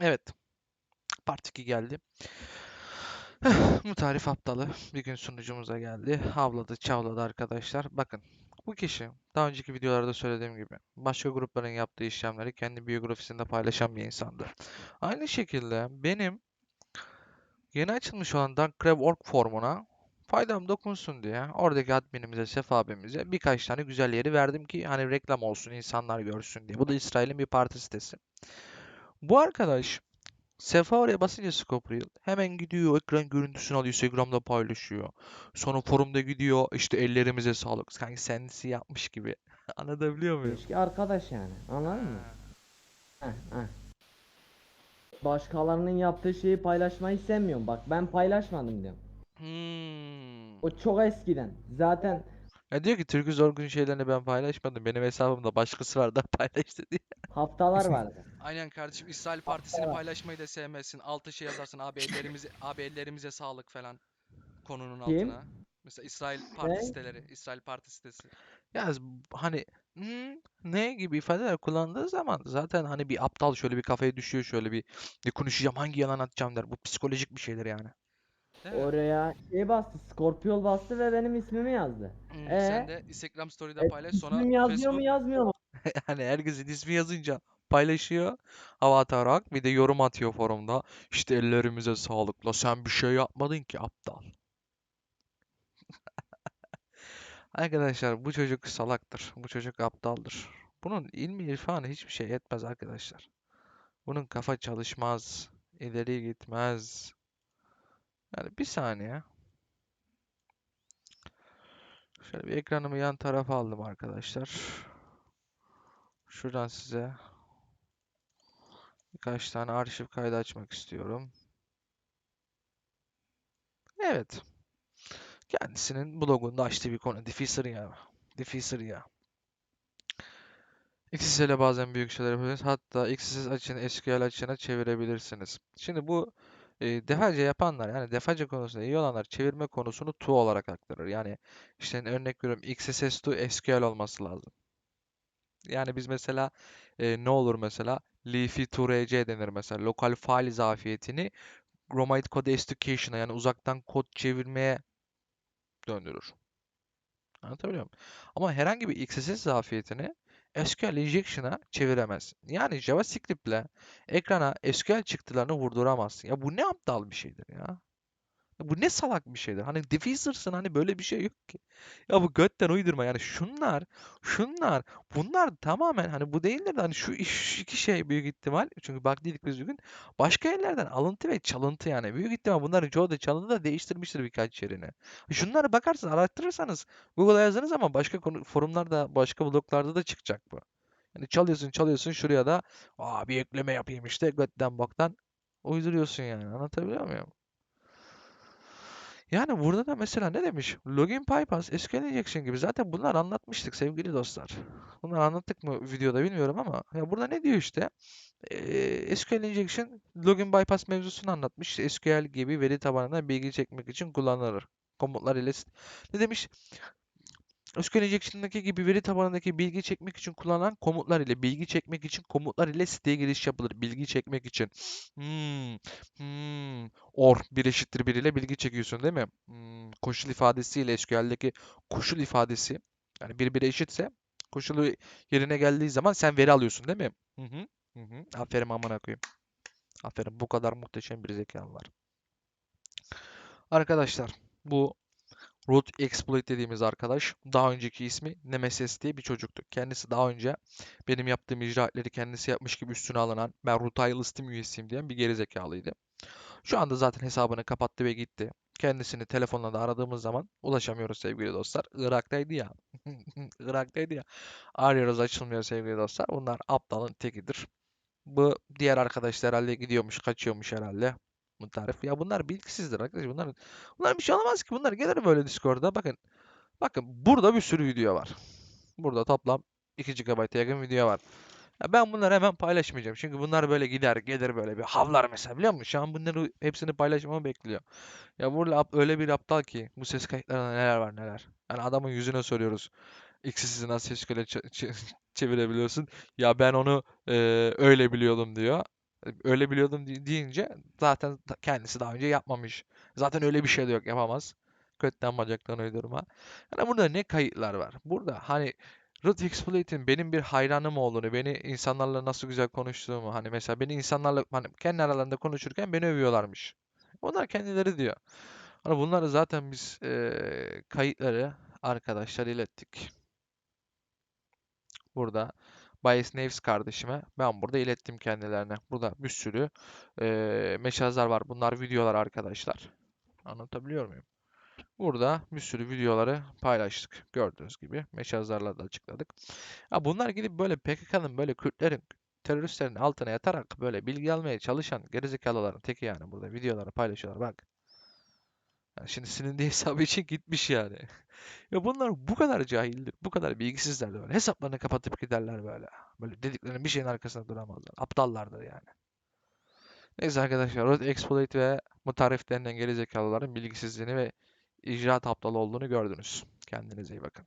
Evet. Part 2 geldi. Bu tarif aptalı bir gün sunucumuza geldi. Havladı, çavladı arkadaşlar. Bakın bu kişi daha önceki videolarda söylediğim gibi başka grupların yaptığı işlemleri kendi biyografisinde paylaşan bir insandı. Aynı şekilde benim yeni açılmış olan Dunkcraft.org formuna faydam dokunsun diye oradaki adminimize, Sef abimize birkaç tane güzel yeri verdim ki hani reklam olsun, insanlar görsün diye. Bu da İsrail'in bir parti sitesi. Bu arkadaş Sefa oraya basınca Scope Reel hemen gidiyor ekran görüntüsünü alıyor Instagram'da paylaşıyor. Sonra forumda gidiyor işte ellerimize sağlık. Sanki kendisi yapmış gibi. Anlatabiliyor muyum? İlişki arkadaş yani. Anladın mı? Heh, heh. Başkalarının yaptığı şeyi paylaşmayı sevmiyorum. Bak ben paylaşmadım diyorum. Hmm. O çok eskiden. Zaten Ya diyor ki Türk'ü zor gün şeylerini ben paylaşmadım. Benim hesabımda başkası var da paylaştı diye. haftalar vardı. Aynen kardeşim İsrail Partisi'ni paylaşmayı da sevmezsin. Altı şey yazarsın abi ellerimize abi ellerimize sağlık falan konunun Kim? altına. Mesela İsrail Parti Ne? siteleri, İsrail Parti sitesi. Ya hani "Hmm, ne gibi ifadeler kullandığı zaman zaten hani bir aptal şöyle bir kafaya düşüyor şöyle bir ne konuşacağım hangi yalan atacağım der. Bu psikolojik bir şeydir yani. Değil mi? Oraya şey bastı. Scorpion bastı ve benim ismimi yazdı. Hmm, Ee? sen de Instagram Story'de E, paylaş sonra İsmim yazıyor mu Facebook yazmıyor mu? yani herkesin ismi yazınca paylaşıyor hava atarak bir de yorum atıyor forumda. İşte ellerimize sağlıkla sen bir şey yapmadın ki aptal. Arkadaşlar bu çocuk salaktır. Bu çocuk aptaldır. Bunun ilmi irfanı hiçbir şey etmez arkadaşlar. Bunun kafa çalışmaz. ileri gitmez. Yani bir saniye. Şöyle bir ekranımı yan tarafa aldım arkadaşlar. Şuradan size birkaç tane arşiv kaydı açmak istiyorum. Evet. Kendisinin blogunda açtığı bir konu. Diffuser ya. Diffuser ya. XSS bazen büyük şeyler yapabilirsiniz. Hatta XSS açını SQL açığına çevirebilirsiniz. Şimdi bu e, defaca yapanlar yani defaca konusunda iyi olanlar çevirme konusunu to olarak aktarır. Yani işte örnek veriyorum XSS to SQL olması lazım. Yani biz mesela e, ne olur mesela leafy to rc denir mesela. Lokal file zafiyetini Romite Code Execution'a yani uzaktan kod çevirmeye döndürür. Anlatabiliyor muyum? Ama herhangi bir XSS zafiyetini SQL injection'a çeviremez. Yani JavaScript'le ekrana SQL çıktılarını vurduramazsın. Ya bu ne aptal bir şeydir ya. Ya bu ne salak bir şeydir. Hani diffuser'sın hani böyle bir şey yok ki. Ya bu götten uydurma yani şunlar, şunlar, bunlar tamamen hani bu değildir de hani şu iki şey büyük ihtimal. Çünkü baktıydık biz bugün başka yerlerden alıntı ve çalıntı yani. Büyük ihtimal bunların çoğu da çalıntı da değiştirmiştir birkaç yerini. Şunları bakarsınız, araştırırsanız Google'a yazdığınız zaman başka konu, forumlarda, başka bloglarda da çıkacak bu. Yani çalıyorsun, çalıyorsun şuraya da aa bir ekleme yapayım işte götten boktan uyduruyorsun yani. Anlatabiliyor muyum? Yani burada da mesela ne demiş? Login bypass, SQL injection gibi zaten bunlar anlatmıştık sevgili dostlar. Bunları anlattık mı videoda bilmiyorum ama ya burada ne diyor işte? Eee, SQL injection login bypass mevzusunu anlatmış. SQL gibi veri tabanından bilgi çekmek için kullanılır. Komutlar ile ne demiş? SQL Injection'daki gibi veri tabanındaki bilgi çekmek için kullanılan komutlar ile bilgi çekmek için komutlar ile siteye giriş yapılır. Bilgi çekmek için. Hmm, hmm. Or bir eşittir bir ile bilgi çekiyorsun değil mi? Hmm, koşul ifadesiyle SQL'deki koşul ifadesi yani bir bir eşitse koşulu yerine geldiği zaman sen veri alıyorsun değil mi? Hı hı. Hı hı. Aferin amına koyayım. Aferin bu kadar muhteşem bir zekan var. Arkadaşlar bu Root Exploit dediğimiz arkadaş daha önceki ismi Nemesis diye bir çocuktu. Kendisi daha önce benim yaptığım icraatleri kendisi yapmış gibi üstüne alınan ben Root Steam üyesiyim diyen bir gerizekalıydı. Şu anda zaten hesabını kapattı ve gitti. Kendisini telefonla da aradığımız zaman ulaşamıyoruz sevgili dostlar. Irak'taydı ya. Irak'taydı ya. Arıyoruz açılmıyor sevgili dostlar. Bunlar aptalın tekidir. Bu diğer arkadaş herhalde gidiyormuş, kaçıyormuş herhalde. Tarif. Ya bunlar bilgisizdir arkadaşlar. Bunlar, bunlar bir şey olamaz ki. Bunlar gelir böyle Discord'da. Bakın. Bakın burada bir sürü video var. Burada toplam 2 GB'a yakın video var. Ya ben bunları hemen paylaşmayacağım. Çünkü bunlar böyle gider gelir böyle bir havlar mesela biliyor musun? Şu an bunları hepsini paylaşmamı bekliyor. Ya burada öyle bir aptal ki bu ses kayıtlarında neler var neler. Yani adamın yüzüne soruyoruz. X'i nasıl SQL'e çevirebiliyorsun? Ya ben onu e, öyle biliyordum diyor. Öyle biliyordum de- deyince zaten kendisi daha önce yapmamış. Zaten öyle bir şey de yok yapamaz. Kökten bacaktan uydurma. Yani burada ne kayıtlar var? Burada hani Rod Exploit'in benim bir hayranım olduğunu, beni insanlarla nasıl güzel konuştuğumu, hani mesela beni insanlarla hani kendi aralarında konuşurken beni övüyorlarmış. Onlar kendileri diyor. Hani bunları zaten biz eee, kayıtları arkadaşlar ilettik. Burada Bayes Neves kardeşime ben burada ilettim kendilerine. Burada bir sürü eee meşazlar var. Bunlar videolar arkadaşlar. Anlatabiliyor muyum? Burada bir sürü videoları paylaştık. Gördüğünüz gibi meşazlarla da açıkladık. Ha bunlar gidip böyle PKK'nın böyle Kürtlerin teröristlerin altına yatarak böyle bilgi almaya çalışan gerizekalıların teki yani burada videoları paylaşıyorlar bak. Yani şimdi silindiği hesabı için gitmiş yani. Ya bunlar bu kadar cahildir, bu kadar bilgisizler de böyle. Hesaplarını kapatıp giderler böyle. Böyle dediklerinin bir şeyin arkasında duramazlar. Aptallardır yani. Neyse arkadaşlar, Road Exploit ve mutarif denilen gerizekalıların bilgisizliğini ve icraat aptalı olduğunu gördünüz. Kendinize iyi bakın.